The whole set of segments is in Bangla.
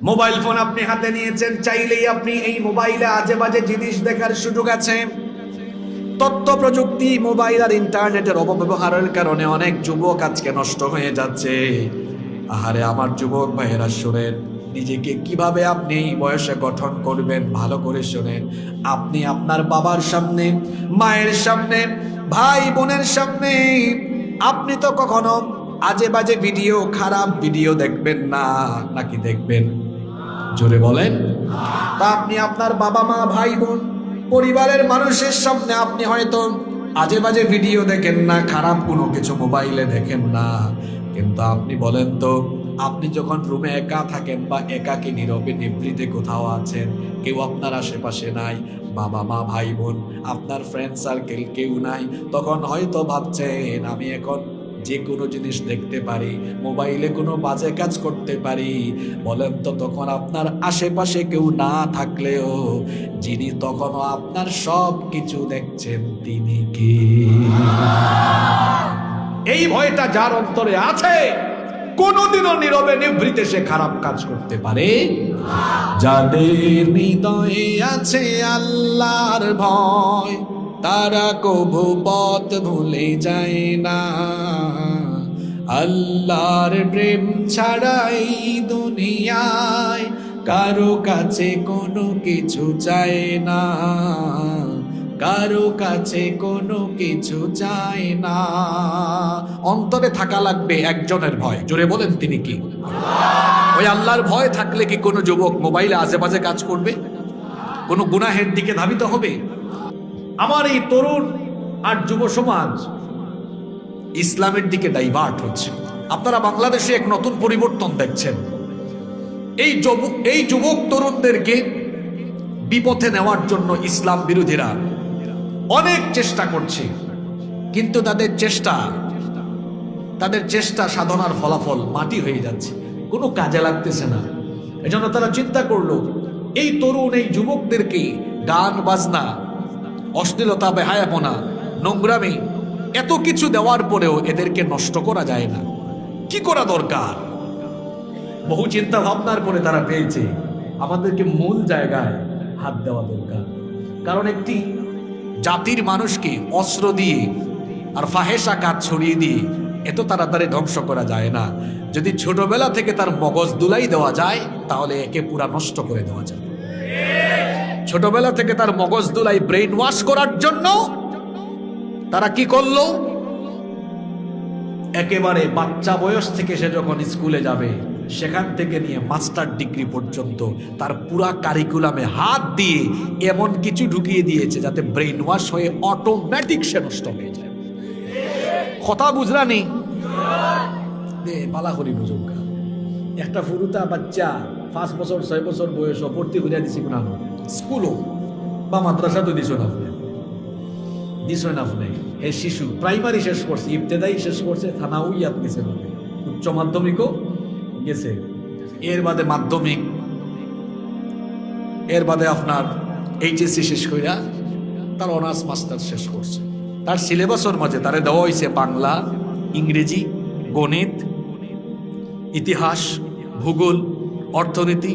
মোবাইল ফোন আপনি হাতে নিয়েছেন, চাইলেই আপনি এই মোবাইলে আজে বাজে জিনিস দেখার সুযোগ আছে। তথ্য প্রযুক্তি, মোবাইল আর ইন্টারনেটের অপব্যবহারের কারণে অনেক যুবক আজকে নষ্ট হয়ে যাচ্ছে। আহারে, আমার যুবক ভাইয়েরা শোনেন, নিজেকে কীভাবে আপনি এই বয়সে গঠন করবেন, ভালো করে শোনেন। আপনি আপনার বাবার সামনে, মায়ের সামনে, ভাই বোনের সামনে, আপনি তো কখনো আজে বাজে ভিডিও, খারাপ ভিডিও দেখবেন না, নাকি দেখবেন? জোরে বলেন। তা আপনি আপনার বাবা মা, ভাই বোন, পরিবারের মানুষের সামনে আপনি হয়তো আজে বাজে ভিডিও দেখেন না, খারাপ কোনো কিছু মোবাইলে দেখেন না। কিন্তু আপনি বলেন তো, আপনি যখন রুমে একা থাকেন বা একাকে, নীরবে, নিভৃতে কোথাও আছেন, কেউ আপনার আশেপাশে নাই, বাবা মা, ভাই বোন, আপনার ফ্রেন্ড সার্কেল কেউ নাই, তখন হয়তো ভাবছেন, আমি এখন যে কোনো জিনিস দেখতে পারি, মোবাইলে কোনো বাজে কাজ করতে পারি। বলেন তো তখন আপনার আশেপাশে কেউ না থাকলেও যিনি তখনও আপনার সব কিছু দেখছেন তিনি কি? এই ভয়টা যার অন্তরে আছে, কোনোদিনও নীরবে, নিভৃতে সে খারাপ কাজ করতে পারে। যাদের হৃদয়ে আছে আল্লাহর ভয়, তারা কভু পথ ভুলে যায় না। আল্লাহর প্রেম ছাড়াই দুনিয়ায় কারও কাছে কোনো কিছু চায় না। কারও কাছে কোনো কিছু চায় না। অন্তরে থাকা লাগবে একজনের ভয়। জোরে বলেন তিনি কি? ওই আল্লাহর ভয় থাকলে কি কোনো যুবক মোবাইলে আশেপাশে কাজ করবে? কোনো গুনাহের দিকে ধাবিত হবে? আমার এই তরুণ আর যুব সমাজ ইসলামের দিকে ডাইভার্ট হচ্ছে। আপনারা বাংলাদেশে এক নতুন পরিবর্তন দেখছেন। এই যুবক এই যুবক তরুণদেরকে বিপথে নেওয়ার জন্য ইসলাম বিরোধীরা অনেক চেষ্টা করছে। কিন্তু তাদের চেষ্টা তাদের চেষ্টা সাধনার ফলাফল মাটি হয়ে যাচ্ছে। কোনো কাজে লাগতেছে না। এজন্য তারা চিন্তা করল, এই তরুণ, এই যুবকদেরকে গান, বাজনা, অশ্লীলতা, বেহায়াপনা, নোংরামি এত কিছু দেওয়ার পরেও এদেরকে নষ্ট করা যায় না। কি করা দরকার? বহু চিন্তা ভাবনার পরে তারা পেয়েছে, আমাদেরকে মূল জায়গায় হাত দেওয়া দরকার। কারণ একটি জাতির মানুষকে অস্ত্র দিয়ে আর ফাহেসা কাজ ছড়িয়ে দিয়ে এত তাড়াতাড়ি ধ্বংস করা যায় না। যদি ছোটবেলা থেকে তার মগজ দুলাই দেওয়া যায়, তাহলে একে পুরা নষ্ট করে দেওয়া যায় ছোটবেলা থেকে তার মগজ দুলাই ব্রেইন ওয়াশ করার জন্য তারা কি করল? একেবারে বাচ্চা বয়স থেকে সে যখন স্কুলে যাবে, সেখান থেকে নিয়ে মাস্টার ডিগ্রি পর্যন্ত তার পুরা কারিকুলামে হাত দিয়ে এমন কিছু ঢুকিয়ে দিয়েছে যাতে ব্রেইন ওয়াশ হয়ে অটোমেটিক সে নষ্ট হয়ে যায়। কথা বুঝলানি পালা করি বুঝুকা একটা ফুরুতা বাচ্চা পাঁচ বছর, ছয় বছর বয়স ভর্তি করে দিছি কোনানো স্কুলও বা মাদ্রাসা তো দিছ না। আপনি দিছ না আপনি হে শিশু প্রাইমারি শেষ করছে, ইবতেদাই শেষ করছে, থানাও গেছে উচ্চ মাধ্যমিকও গেছে। এর বাদে মাধ্যমিক। এর বাদে আপনার এইচএসসি শেষ কইরা তার অনার্স মাস্টার শেষ করছে। তার সিলেবাসের মাঝে তারে দেওয়া হয়েছে বাংলা, ইংরেজি, গণিত, ইতিহাস, ভূগোল, অর্থনীতি,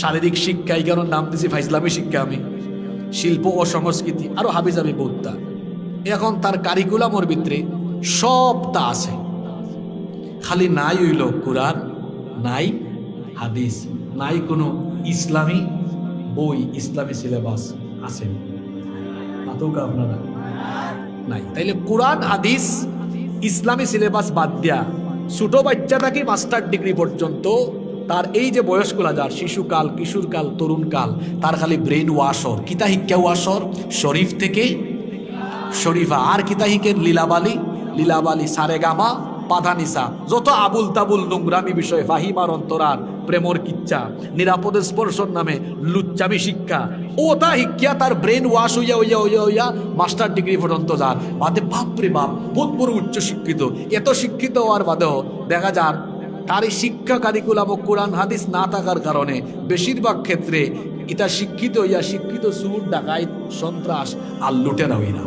শারীরিক শিক্ষা, এই কারণ নাম দিয়েছি ফাইজলামী শিক্ষা আমি। শিল্প ও সংস্কৃতি, আরও হাবিজাবি বোধটা এখন তার কারিকুলামর ভিতরে সবটা আছে। খালি নাই হইল কোরআন, নাই হাদিস, নাই কোনো ইসলামী বই, ইসলামী সিলেবাস আছে। আপনারা? নাই। তাইলে কোরআন, হাদিস, ইসলামী সিলেবাস বাদ দিয়া ছোট বাচ্চা থাকি মাস্টার ডিগ্রি পর্যন্ত তার এই যে বয়সগুলা, যার শিশুকাল, কিশোরকাল, তরুণকাল, তার খালি ব্রেন ওয়াশর কিতা হিক্কা ওয়াশর শরীফ থেকে শরীফা, আর কিতা হিকেন লীলাবালি। লীলাবালি, সারেগামা, পাধানিসা। যত আবুল তাবুল নোংরামি বিষয় ফাহিমার অন্তরার প্রেমর কিচ্ছা, নিরাপদে স্পর্শন নামে লুচ্চামি শিক্ষা, ও তা শিক্ষা তার ব্রেন ওয়াশ হইয়া হইয়া হইয়া হইয়া মাস্টার ডিগ্রি পর্যন্ত যার। বাদে বাপরে বাপ বহুত বড় উচ্চ শিক্ষিত এত শিক্ষিত হওয়ার বাদেও দেখা যার তার এই শিক্ষা কারিকুলাম ও কোরআন হাদিস না থাকার কারণে বেশিরভাগ ক্ষেত্রে এটা শিক্ষিত ইয়া শিক্ষিত সুর ডাকাইত সন্ত্রাস আর লুটেরা হইরা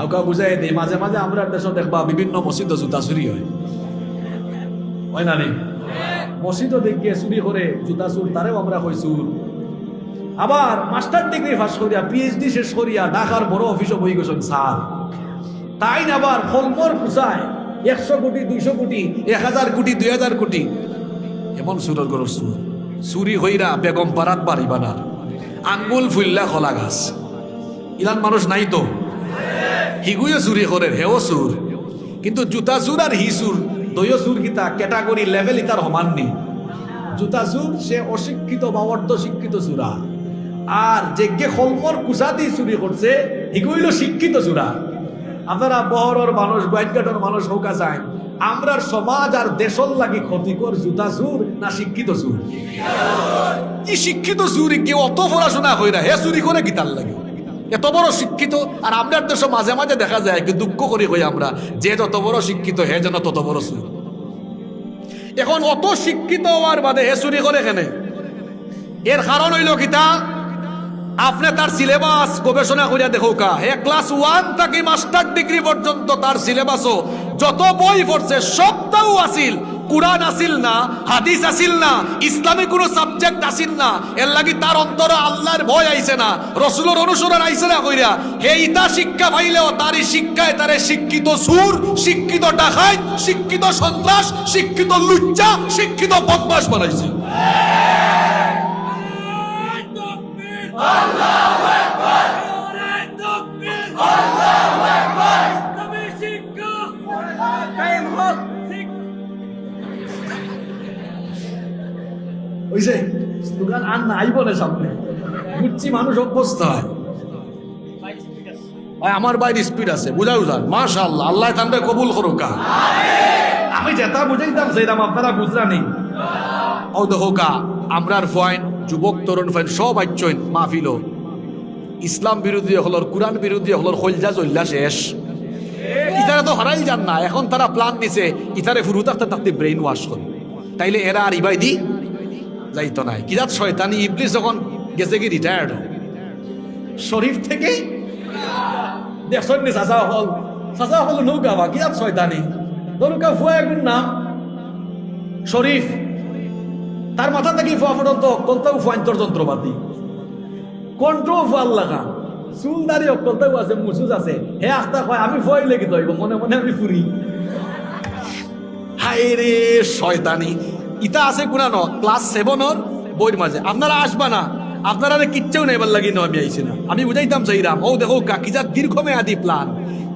আউকা বুঝাই দেই মাঝে মাঝে আমরা দেশ দেখবা বিভিন্ন মসজিদ জুতা চুরি হয়। হয় না রে মসজিদও দেখে চুরি করে জুতা চুর, তারেও আমরা কই চুর। আবার মাস্টার ডিগ্রি পাস করিয়া পিএইচডি শেষ করিয়া ঢাকার বড় অফিসে বই গেছেন স্যার। তাই না আবার ফলমর পুষায় একশো কোটি, দুইশো কোটি, এক হাজার কোটি, দুই হাজার কোটি। এমন সুরের গরর সুর চুরি হইরা বেগম পাড়াত বাড়ি বানার। আঙ্গুল ফুললা খোলা গাছ। ইলান মানুষ নাই তো? হিগুয়ে চুরি করে, হেও চুর। কিন্তু জুতা চুর আর হি চুর। দলীয় চুর কিতা ক্যাটাগরি লেভেল ইতার সমান নেই জুতা চুর সে অশিক্ষিত বা অর্ধ শিক্ষিত চূড়া আর যেগে কলমর কুচা দিয়ে চুরি করছে হিগুইল শিক্ষিত চূড়া আপনারা বহরের মানুষ বাইটঘাটের মানুষ হোকা চায় আমরার সমাজ আর দেশর লাগি ক্ষতিকর জুতা চুর না শিক্ষিত চুর? ই শিক্ষিত চুরি? কেউ অত পড়াশোনা হয় না। হে চুরি করে গীতার লাগে? এত বড় শিক্ষিত, আর আমরা দেশ মাঝে মাঝে দেখা যায় কি দুঃখ করি হই আমরা, যে যত বড় শিক্ষিত, হে যেন তত বড় চুর। এখন অত শিক্ষিত হওয়ার বাদে হে চুরি করে এখানে এর কারণ হইল কিতা আপনি তার সিলেবাস গবেষণা করিয়া দেখো কা হে ক্লাস ওয়ান থেকে মাস্টার ডিগ্রি পর্যন্ত তার সিলেবাসও যত বই পড়ছে, সবটাও আসিল। কুরআন আসিল না, হাদিস আসিল না, ইসলামী কোনো সাবজেক্ট আসিল না। এর লাগি তার অন্তর আল্লাহর ভয় আইছে না, রসুলের অনুসরণ আইছে না কইরা। হে ইতা শিক্ষা পাইলেও তারই শিক্ষায় তারে শিক্ষিত সুর, শিক্ষিত ডাকাত, শিক্ষিত সন্ত্রাস, শিক্ষিত লুচ্চা, শিক্ষিত বদমাস বানাইছে। ওইছে দোকান আর নাই বলে সামনে। বুঝছি মানুষ অভ্যস্ত হয়। ভাই আমার বাইরে স্পিড আছে বুঝা বুঝান মাশা আল্লাহ আল্লাহ কবুল করুক আমি যেটা বুঝাইতাম সেইরাম আপনারা বুঝরা নেই ও দেখো কা আমরার ফয়েন যুবক, তরুণ ফয়েন সব আইচইন মাহফিল ইসলাম বিরোধী হলর কোরআন বিরোধী হলর হইলজা চল্লা শেষ। ইতারা তো হারাই যান না, এখন তারা প্ল্যান নিছে ইতারে ফুরু থাকতে থাকতে ব্রেইন ওয়াশ করে। তাইলে এরা আর দি যাইতো নাই। কিরাত শয়তানি? ইবলিস যখন গেছে কি রিটায়ার্ড শরীফ থেকে? দেখছেন নি চাচা হল? চাচা হল নৌকা বা কিরাত শয়তানি? নৌকা ফুয়া একদিন নাম শরীফ তার মাথা থেকে ফুয়া পর্যন্ত কলতাও ফুয়ান্তর যন্ত্রপাতি। কন্ট্রো ফুয়াল লাগা। চুল দাড়ি অকলতাও আছে মুসুজ আছে। হে আস্তা কয় আমি ফুয়াই লেগে ধরব মনে মনে আমি ফুরি হায় রে শয়তানি ইটা আছে কোনা ন? ক্লাস সেভেনর বইয়ের মাঝে আপনারা আসবা না। আপনারা কিচ্ছাও নেবার লাগি ন আমি আইছি না। আমি বুঝাইতাম চাইরাম ও দেখো কাকিজার দীর্ঘমেয়াদী প্ল্যান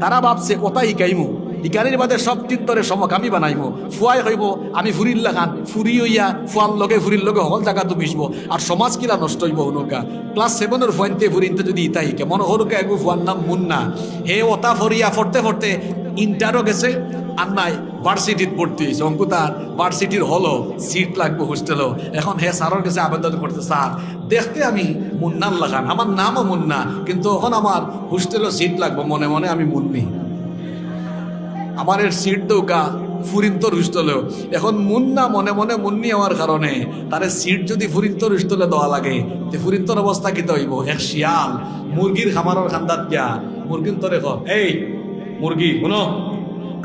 তারা ভাবছে কথা শিকাইমু। ইকারির বাদে সব চিত্তরে সমকামী বানাইমু। ফুয়াই হইব, আমি ফুরির লাগান। ফুরি হইয়া ফুয়ার লগে, ফুরির লগে হল জায়গা তো মিশবো। আর সমাজ কিলা নষ্ট হইব অনুকা ক্লাস সেভেনের ফুয়াইনতে ফুরিনতে যদি ইতা হিকে মনে হরুকা একু ফুয়ার নাম মুন্না। হে ওতা ফরিয়া ফরতে ফরতে ইন্টারও গেছে, আর নাই ভার্সিটিত ভর্তি হয়েছে অঙ্কু তার ভার্সিটির হলো সিট লাগবে হোস্টেলও এখন হে স্যারের কাছে আবেদন করতে স্যার। দেখতে আমি মুন্নার লাগান। আমার নামও মুন্না, কিন্তু এখন আমার হোস্টেলও সিট লাগবে, মনে মনে আমি মুন্নি। আমার সিট দৌকা ফুরিন্তর হুস্টলেও এখন মুন্না মনে মনে মুন্নি হওয়ার কারণে তারে সিট যদি ফুরিন্তর হুস্টলে দেওয়া লাগে, তে ফুরিন্তর অবস্থা কি হইব এক শিয়াল, মুরগির খামারের খান্দাত গিয়া মুরগির তরে এই, মুরগি, শুনো,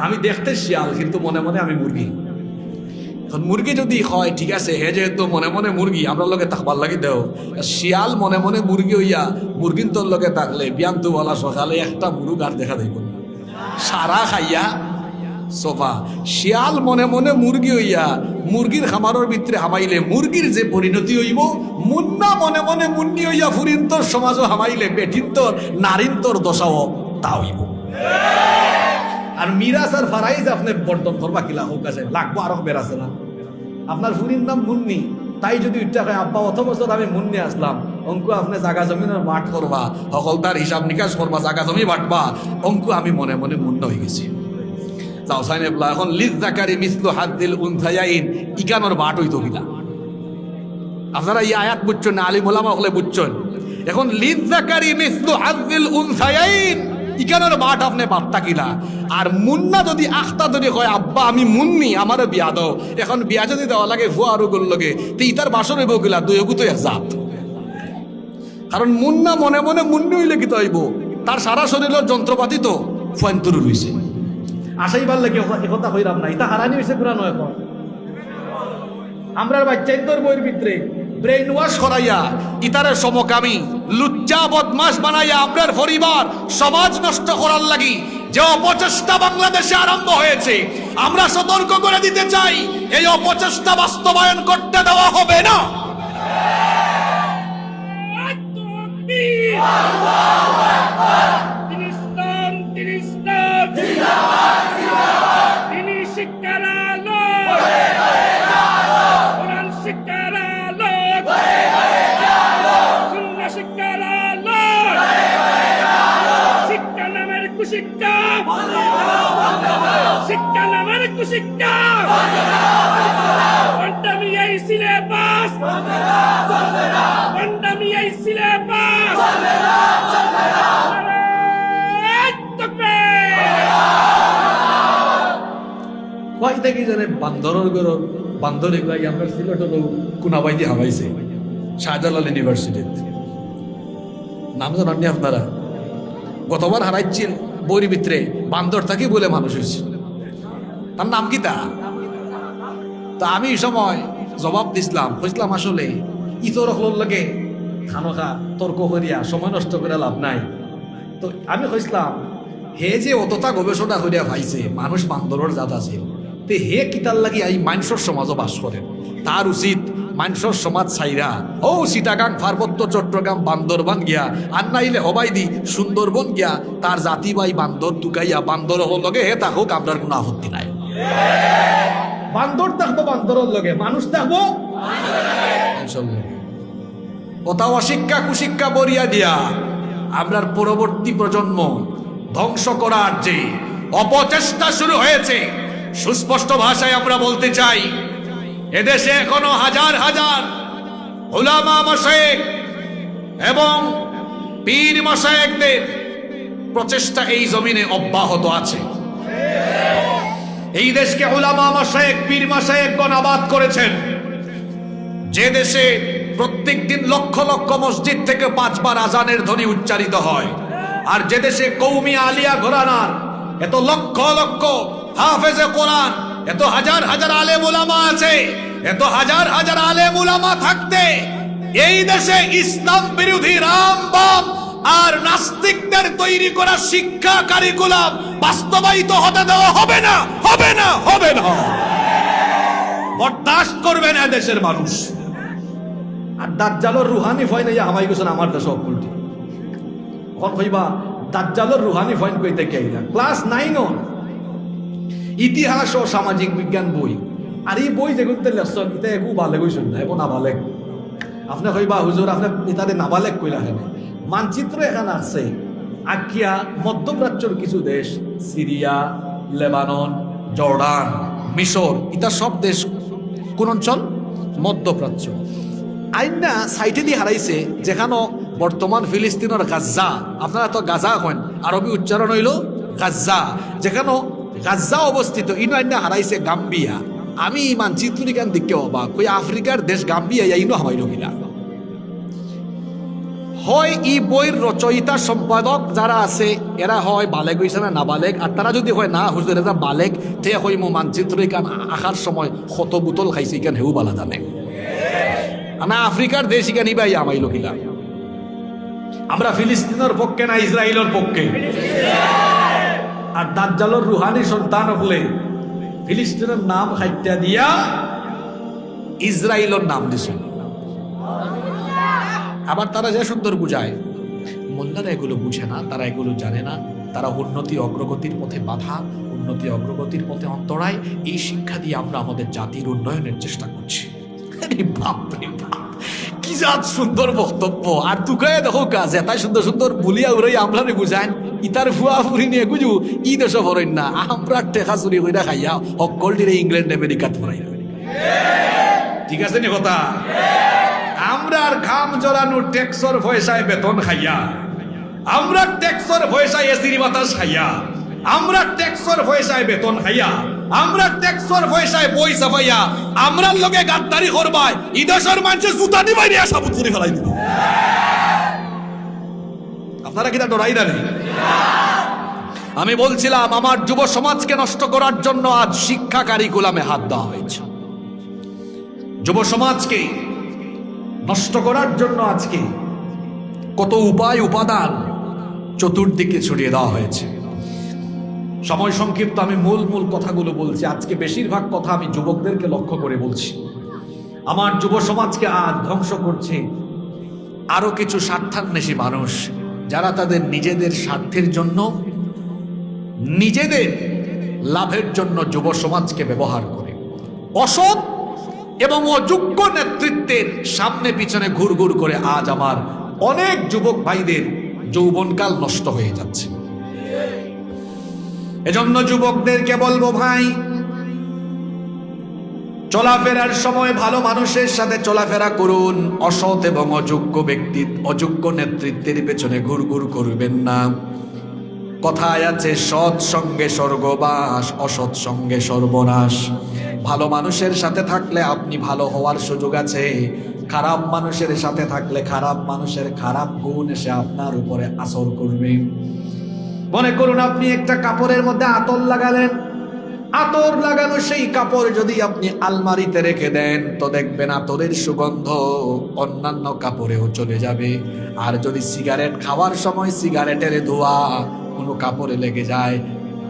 আমি দেখতে শিয়াল, কিন্তু মনে মনে আমি মুরগি। এখন মুরগি যদি হয়, ঠিক আছে, হে যেহেতু মনে মনে মুরগি, আমরা লগে থাকবার লাগি দেও। শিয়াল মনে মনে মুরগি হইয়া মুরগির তোর লগে থাকলে বিয়ান্ত বলা সকালে একটা মুরুগ আর দেখা যাইব সারা খাইয়া সোফা। শিয়াল মনে মনে মুরগি হইয়া মুরগির খামারের ভিতরে হামাইলে মুরগির যে পরিণতি হইব, মুন্না মনে মনে মুন্নি হইয়া ফুরিন্তর সমাজও হামাইলে বেঠিন্তর, নারীন্তর দশাও তা হইব। আর মিরাজ আর ফারাইজ আপনি বর্তন করবা কিলা হোক আছে, লাগবো আরও বের আছে না? আপনার ফুরির নাম মুন্নি, তাই যদি উঠতে হয়, আব্বা অত বছর আমি মুন্নি আসলাম, অঙ্কু আপনি জাগা জমিনের মাঠ করবা সকল তার হিসাব নিকাশ করবা, জাগা জমি বাটবা, অঙ্কু আমি মনে মনে মুন্ন হয়ে গেছি। যাও সাইন এবলা এখন মিসলু হাদ্দিল ইকানোর আপনারা আয়াত বুঝছেন না, আলিম হলে বুঝছেন। এখন লিজ মিসলু হাদ্দিল ইকানোর বাট আপনি বার্তা কিলা আর মুন্না যদি আখতা যদি হয় আব্বা, আমি মুন্নি আমারও বিয়া দাও। এখন বিয়া যদি দেওয়া লাগে, ভুয়া আরও লগে, তো ইতার বাসর হইব কিলা? দুই তো জাত। কারণ মুন্না মনে মনে মুন্নি হইলে কি হইব? তার সারা শরীরের যন্ত্রপাতি তো ফয়েন্তুরু রইছে। আশাইবার লাগে একথা হইরাম না ইতা হারানি হয়েছে পুরা নয় এখন আমরা বাচ্চাদের বইয়ের ভিতরে। ব্রেন ওয়াশ করাইয়া ইতারে সমকামী লুচ্চা বদমাস বানাইয়া আপনার পরিবার সমাজ নষ্ট করার লাগি। যে অপচেষ্টা বাংলাদেশে আরম্ভ হয়েছে আমরা সতর্ক করে দিতে চাই এই অপচেষ্টা বাস্তবায়ন করতে দেওয়া হবে না। তিনি ইসলাম তিনি শিক্ষার আলো। কোরআন শিক্ষার আলো। সুন্নাহ শিক্ষার আলো। শিক্ষা নামের শিক্ষা নামের কুশিক্ষা। কয় থেকে জানে বান্দরের গর বান্দরে গাই আমরা সিলেটের কুনাবাই দিয়ে হামাইছে শাহজালাল ইউনিভার্সিটিতে নাম জানান নি আপনারা। গতবার হারাইছিল বইয়ের ভিতরে বান্দর থাকি বলে মানুষ হয়েছে তার নাম কি তা তা আমি সময় জবাব দিছিলাম বুঝলাম আসলে ইতর হলোর লাগে খানোখা তর্ক করিয়া সময় নষ্ট করে লাভ নাই। তো আমি কইসলাম হে যে অতটা গবেষণা করিয়া পাইছে মানুষ বান্দরের জাত আছে তে হে কিতার লাগি এই মাইনসর সমাজও বাস করে তার উচিত মাইনসর সমাজ ছাইরা ও সিটাগাং পার্বত্য চট্টগ্রাম বান্দরবান গিয়া। আর নাইলে হবাই দি সুন্দরবন গিয়া। তার জাতি বাই বান্দর টুকাইয়া। বান্দর লগে হে তাকুক আপনার কোনো আপত্তি নাই। বান্দর থাকব বান্দরের লগে। মানুষ থাকব কথা অশিক্ষা কুশিক্ষা বরিয়া দিয়া। আপনার পরবর্তী প্রজন্ম ধ্বংস করার যে অপচেষ্টা শুরু হয়েছে। সুস্পষ্ট ভাষায় আমরা বলতে চাই, এদেশে এখনও হাজার হাজার ওলামা মশায়েক এবং পীর মশায়েকদের প্রচেষ্টা এই জমিনে অব্যাহত আছে। এই দেশকে ওলামা মশায়েক পীর মশায়েকগণ আবাদ করেছেন। যে দেশে প্রত্যেক দিন লক্ষ লক্ষ মসজিদ থেকে পাঁচবার আজানের ধ্বনি উচ্চারিত হয়, আর যে দেশে কৌমি আলিয়া ঘোরানার এত লক্ষ লক্ষ হাফেজে কোরআন, এত হাজার হাজার আলে মুলামা আছে, এত হাজার হাজার আলে মুলামা থাকতে এই দেশে ইসলাম বিরোধী রাম বাম আর নাস্তিকদের তৈরি করা শিক্ষা কারিকুলাম বাস্তবায়িত হতে দেওয়া হবে না হবে না হবে না। বরদাস্ত করবে না দেশের মানুষ। আর দাজ্জালর রুহানি ভয় নাই আমাই গেছেন আমার দেশ অকুলটি। কখন কইবা, দাজ্জালর রুহানি ভয় কইতে কেইলা ক্লাস নাইন ইতিহাস ও সামাজিক বিজ্ঞান বই। আর এই বই যেগুলো লেসন এটা একু ভালে কইছেন না এবং নাবালেক আপনি কইবা হুজুর আপনি ইতারে নাবালেক কইলা কেন মানচিত্র এখানে আছে আকিয়া মধ্যপ্রাচ্যর কিছু দেশ সিরিয়া লেবানন জর্ডান মিশর ইতা সব দেশ কোন অঞ্চল? মধ্যপ্রাচ্য আইন সাইটে দিয়ে হারাইছে যেখানো বর্তমান ফিলিস্তিনের গাজ্জা। আপনারা তো গাজা হন আরবি উচ্চারণ হইল গাজ্জা। যেখানো গাজ্জা অবস্থিত না হারাইছে গাম্বিয়া। আমি এই মানচিত্র নিকান দিকে অবাক কই আফ্রিকার দেশ গাম্বিয়া ইনো হামাইল কিনা? হয় ই বইয়ের রচয়িতা সম্পাদক যারা আছে, এরা হয় বালেক হইছে না নাবালেক আর তারা যদি হয় না, হুজুর এটা বালেক তে হয় মো মানচিত্র ইকান আসার সময় ক্ষত বোতল খাইছে ইকান, হেউ বালা জানে। না আফ্রিকার দেশ ইকান ইবাই আমাই কিলা আমরা ফিলিস্তিনের পক্ষে না ইসরায়েলের পক্ষে? আর দাজ্জালর রুহানি সন্তান হলে ফিলিস্তিনের নাম খাইত্যা দিয়া ইসরায়েলের নাম দিছেন। আবার তারা যে সুন্দর বুঝায়, মোল্লারা এগুলো বুঝে না, তারা এগুলো জানে না। তারা উন্নতি অগ্রগতির পথে বাধা, উন্নতি অগ্রগতির পথে অন্তরায়। এই শিক্ষা দিয়ে আমরা আমাদের জাতির উন্নয়নের চেষ্টা করছি। আরে বাপ রে বাপ কি জাত সুন্দর বক্তব্য। আর তুকায় দেখো কাজ এতাই সুন্দর সুন্দর বুলিয়া উড়াই আমরা রে বুঝাইন ইতার ফুয়া ফুরি নিয়ে গুজু, ই দেশ ভরেন না। আমরা টেকা চুরি কইরা খাইয়া অকলটিরে ইংল্যান্ড আমেরিকাত ভরাই ঠিক আছে নি কথা? আমরা আর ঘাম জড়ানো ট্যাক্সর পয়সায় বেতন খাইয়া। আমরা ট্যাক্সর পয়সায় এসির বাতাস খাইয়া। আমরা ট্যাক্সর পয়সায় বেতন খাইয়া। আমরা ট্যাক্সর পয়সায় বই সাফাইয়া, আমরা লগে গাদ্দারি করবাই ইদেশের মানুষের জুতা দিবাই নিয়ে সাবুত করে ফেলাই দিব। আপনারা কি তা ডরাই না আমি বলছিলাম, আমার যুব সমাজকে নষ্ট করার জন্য আজ শিক্ষা কারিকুলামে হাত দেওয়া হয়েছে। যুব সমাজকে নষ্ট করার জন্য আজকে কত উপায়, উপাদান চতুর্দিকে ছড়িয়ে দেওয়া হয়েছে। সময় সংক্ষিপ্ত আমি মূল মূল কথাগুলো বলছি। আজকে বেশিরভাগ কথা আমি যুবকদেরকে লক্ষ্য করে বলছি। আমার যুব সমাজকে আজ ধ্বংস করছে আরও কিছু স্বার্থান্বেষী মানুষ যারা তাদের নিজেদের স্বার্থের জন্য, নিজেদের লাভের জন্য যুব সমাজকে ব্যবহার করে। অসৎ এবং অযোগ্য নেতৃত্বের সামনে পিছনে ঘুরঘুর করে আজ আমার অনেক যুবক ভাইদের যৌবনকাল নষ্ট হয়ে যাচ্ছে। এজন্য যুবকদেরকে বলব ভাই চলাফেরার সময় ভালো মানুষের সাথে চলাফেরা করুন। অসৎ এবং অযোগ্য ব্যক্তি, অযোগ্য নেতৃত্বের পেছনে ঘুরঘুর করবেন না। কথায় আছে, সৎ সঙ্গে স্বর্গবাস, অসৎ সঙ্গে সর্বনাশ। ভালো মানুষের সাথে থাকলে আপনি ভালো হওয়ার সুযোগ আছে। খারাপ মানুষের সাথে থাকলে খারাপ মানুষের খারাপ গুণ এসে আপনার উপরে আসর করবে। মনে করুন আপনি একটা কাপড়ের মধ্যে আতর লাগালেন। আতর লাগানো সেই কাপড় যদি আপনি আলমারিতে রেখে দেন, তো দেখবেন আতরের সুগন্ধ অন্যান্য কাপড়েও চলে যাবে। আর যদি সিগারেট খাওয়ার সময় সিগারেটের ধোয়া কোনো কাপড়ে লেগে যায়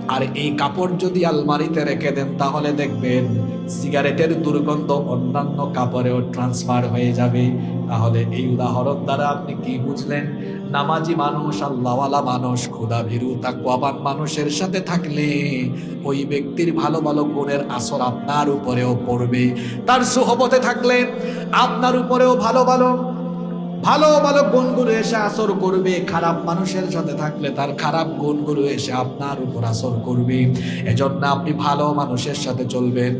আর এই কাপড় যদি আলমারিতে রেখে দেন, তাহলে দেখবেন সিগারেটের দুর্গন্ধ অন্যান্য কাপড়েও ট্রান্সফার হয়ে যাবে। তাহলে এই উদাহরণ দ্বারা আপনি কি বুঝলেন? নামাজি মানুষ, আল্লাহওয়ালা মানুষ ক্ষুদা ভীরু তাকুয়াবান মানুষের সাথে থাকলে ওই ব্যক্তির ভালো ভালো গুণের আসর আপনার উপরেও পড়বে। তার সুহবতে থাকলে আপনার উপরেও ভালো ভালো ভালো ভালো গুণগুলো এসে আসর করবে, খারাপ মানুষের সাথে থাকলে তার খারাপ গুণগুলো এসে আপনার উপর আসর করবে। এজন্য আপনি ভালো মানুষের সাথে চলবেন।